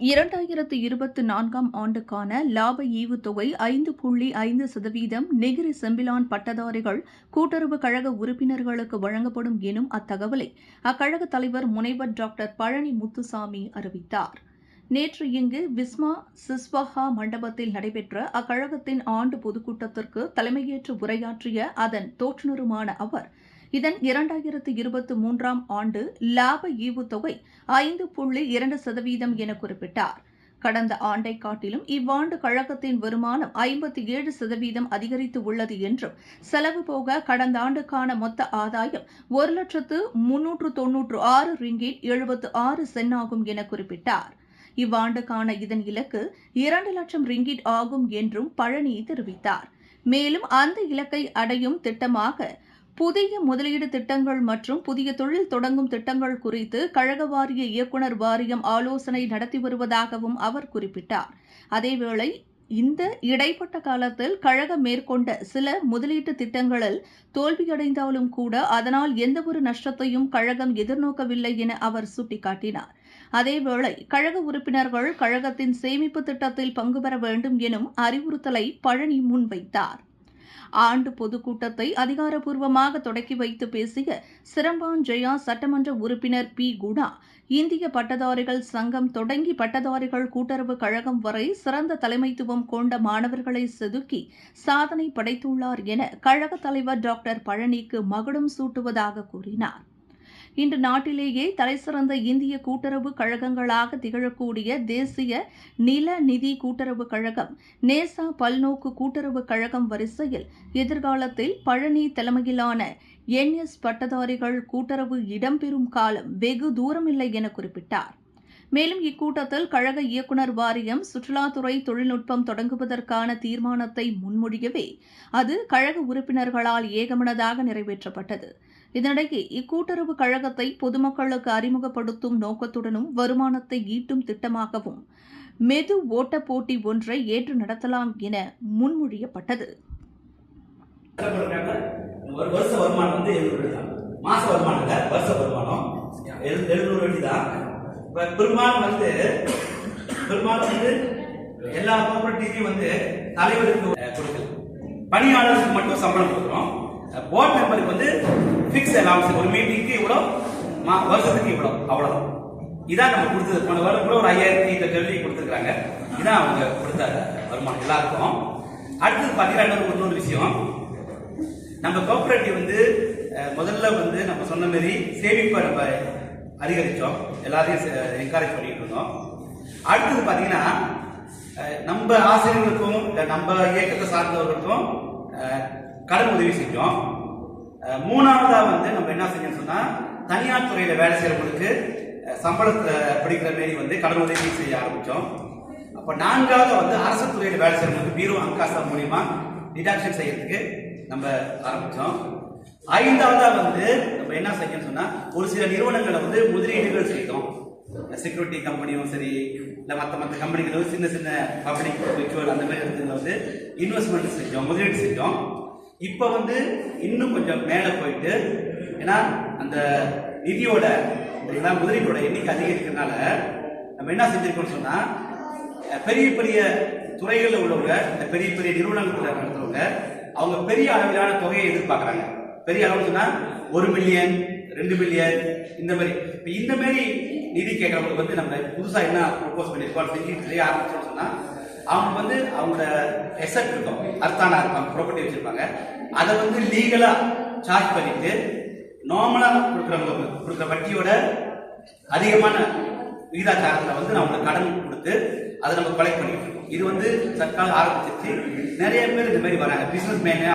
இரண்டாயிரத்து இருபத்தி நான்காம் ஆண்டுக்கான லாப ஈவுத்தொகை ஐந்து புள்ளி ஐந்து சதவீதம் நெகிரி செம்பிலான் பட்டதாரிகள் கூட்டுறவு கழக உறுப்பினர்களுக்கு வழங்கப்படும் எனும் அத்தகவலை அக்கழக தலைவர் முனைவர் டாக்டர் பழனி முத்துசாமி அறிவித்தார். நேற்று இங்கு விஸ்மா சிஸ்வஹா மண்டபத்தில் நடைபெற்ற அக்கழகத்தின் ஆண்டு பொதுக்கூட்டத்திற்கு தலைமையேற்று உரையாற்றிய அதன் தோற்றுநருமான அவர் இதன் இரண்டாயிரத்து இருபத்தி மூன்றாம் ஆண்டு லாப ஈவுத்தொகை ஐந்து புள்ளி இரண்டு சதவீதம் என குறிப்பிட்டார். கடந்த ஆண்டை காட்டிலும் இவ்வாண்டு கழகத்தின் வருமானம் ஐம்பத்தி ஏழு சதவீதம் அதிகரித்து உள்ளது என்றும் செலவு போக கடந்த ஆண்டுக்கான மொத்த ஆதாயம் ஒரு லட்சத்து முன்னூற்று தொன்னூற்று ஆறு ரிங்கிட் எழுபத்து ஆறு சென் ஆகும் என குறிப்பிட்டார். இவ்வாண்டுக்கான இதன் இலக்கு இரண்டு லட்சம் ரிங்கிட் ஆகும் என்றும் பழனி தெரிவித்தார். மேலும் அந்த இலக்கை அடையும் திட்டமாக புதிய முதலீடு திட்டங்கள் மற்றும் புதிய தொழில் தொடங்கும் திட்டங்கள் குறித்து கழக வாரிய இயக்குநர் வாரியம் ஆலோசனை நடத்தி வருவதாகவும் அவர் குறிப்பிட்டார். அதேவேளை இந்த இடைப்பட்ட காலத்தில் கழகம் மேற்கொண்ட சில முதலீட்டு திட்டங்களில் தோல்வியடைந்தாலும் கூட அதனால் எந்தவொரு நஷ்டத்தையும் கழகம் எதிர்நோக்கவில்லை என அவர் சுட்டிக்காட்டினார். அதேவேளை கழக உறுப்பினர்கள் கழகத்தின் சேமிப்பு திட்டத்தில் பங்கு பெற வேண்டும் எனும் அறிவுறுத்தலை பழனி முன்வைத்தார். ஆண்டு பொதுக்கூட்டத்தை அதிகாரப்பூர்வமாக தொடக்கி வைத்து பேசிய சிரம்பான் ஜெயா சட்டமன்ற உறுப்பினர் பி. குணா இந்திய பட்டதாரிகள் சங்கம் தொடங்கி பட்டதாரிகள் கூட்டுறவு கழகம் வரை சிறந்த தலைமைத்துவம் கொண்ட மாணவர்களை செதுக்கி சாதனை படைத்துள்ளார் என கழக தலைவர் டாக்டர் பழனிக்கு மகுடம் சூட்டுவதாக கூறினார். இன்று நாட்டிலேயே தலைசிறந்த இந்திய கூட்டுறவு கழகங்களாக திகழக்கூடிய தேசிய நில நிதி கூட்டுறவு கழகம் நேசா பல்நோக்கு கூட்டுறவு கழகம் வரிசையில் எதிர்காலத்தில் பழனி தலைமையிலான என்எஸ் பட்டதாரிகள் கூட்டுறவு இடம்பெறும் காலம் வெகு தூரமில்லை என குறிப்பிட்டார். மேலும் இக்கூட்டத்தில் கழக இயக்குநர் வாரியம் சுற்றுலாத்துறை தொழில்நுட்பம் தொடங்குவதற்கான தீர்மானத்தை முன்மொழியவே அது கழக உறுப்பினர்களால் ஏகமனதாக நிறைவேற்றப்பட்டது. இதனிடையே இக்கூட்டுறவு கழகத்தை பொதுமக்களுக்கு அறிமுகப்படுத்தும் நோக்கத்துடனும் வருமானத்தை ஈட்டும் திட்டமாகவும் மெது ஓட்ட போட்டி ஒன்றை ஏற்று நடத்தலாம் என முன்மொழியப்பட்டது. வருஷ வருமானம் வந்து எழுநூறு தான். மாச வருமானம் வருஷ வருமானம். எழுநூறு தான். பெரும்பாலும் வந்து பெரும்பாலும் வந்து எல்லா கோஆபரேட்டிவ்லையும் வந்து தலைவருக்கு கொடுக்கல. பணியாளருக்கு மட்டும் சம்பளம் கொடுக்குறோம் போர்ட் மெம்பருக்கு வந்து ஃபிக்ஸ் அலவன்ஸ் ஒரு மீட்டிங்க்கு இவ்வளோ மா- வருஷத்துக்கு இவ்வளோ அவ்வளோதான் இதான் நம்ம கொடுத்தது. போன வருஷம் கூட ஒரு ஐயாயிரத்தி இந்த கல்வி கொடுத்துருக்காங்க இதான் அவங்க கொடுத்த வருமானம் எல்லாருக்கும். அடுத்தது பார்த்தீங்கன்னா இன்னொரு விஷயம். நம்ம கோஆபரேட்டிவ் வந்து முதல்ல வந்து நம்ம சொன்ன மாதிரி சேமிப்பை நம்ம அதிகரித்தோம் எல்லாரையும் என்கரேஜ் பண்ணிட்டு இருந்தோம். அடுத்தது பார்த்தீங்கன்னா நம்ம ஆசிரியர்களுக்கும் நம்ம இயக்கத்தை சார்ந்தவர்களுக்கும் கடன் உதவி செஞ்சோம். மூணாவதாக மூணாவதா வந்து நம்ம என்ன செஞ்சோம்னு சொன்னா தனியார் துறையில வேலை செய்யறவங்களுக்கு அஹ், சம்பளத்துல படிக்கிற மாரி வந்து கடன் உதவி செய்ய ஆரம்பிச்சோம். அப்ப நான்காவது வந்து அரசு துறையில வேலை செய்யறவங்களுக்கு பீரோ அங்காசா மூலியமா டிடாக்ஷன் செய்யறதுக்கு நம்ம ஆரம்பிச்சோம். ஐந்தாவதா வந்து நம்ம என்ன செய்யணும்னு சொன்னா ஒரு சில நிறுவனங்களை வந்து முதலீடுகள் செய்தோம். செக்யூரிட்டி கம்பெனியும் சரி இல்லை மற்ற மற்ற கம்பெனிகளும் சின்ன சின்ன பப்ளிக் மியூச்சுவல் அந்த மாதிரி இடத்துல வந்து இன்வெஸ்ட்மெண்ட் செஞ்சோம் முதலீடு செஞ்சோம். இப்போ வந்து இன்னும் கொஞ்சம் மேலே போயிட்டு ஏன்னா அந்த நிதியோட இல்லைங்களா முதலீட்டோட எண்ணிக்கை அதிகரிக்கிறதுனால நம்ம என்ன செஞ்சிருக்கோம்னு சொன்னா பெரிய பெரிய துறைகளில் உள்ளவங்க இந்த பெரிய பெரிய நிறுவனங்கள் நடத்துறவங்க அவங்க பெரிய அளவிலான தொகையை எதிர்பார்க்கறாங்க. பெரிய அளவு சொன்னா ஒரு மில்லியன் ரெண்டு மில்லியன் இந்த மாதிரி. இப்போ இந்த மாதிரி நிதி கேட்கறவங்களுக்கு வந்து நம்ம புதுசாக என்ன ப்ரொப்போஸ் பண்ணியிருக்கோம் செஞ்சு செய்ய ஆரம்பிச்சோம்னு சொன்னால் அவங்க வந்து அவங்களோட எசட் இருக்கும். அர்த்தானா இருப்பாங்க ப்ராப்பர்ட்டி வச்சிருப்பாங்க. அதை வந்து லீகலா சார்ஜ் பண்ணிட்டு நார்மலா கொடுக்குறவங்க கொடுக்குற வட்டியோட அதிகமான விகிதாச்சாரத்தில் வந்து அவங்களுக்கு கடன் கொடுத்து அதை நம்ம கொலை பண்ணிட்டு இருக்கோம். இது வந்து சர்க்கார் ஆரம்பிச்சிருச்சு. நிறைய பேர் இந்த மாதிரி வராங்க. Business menu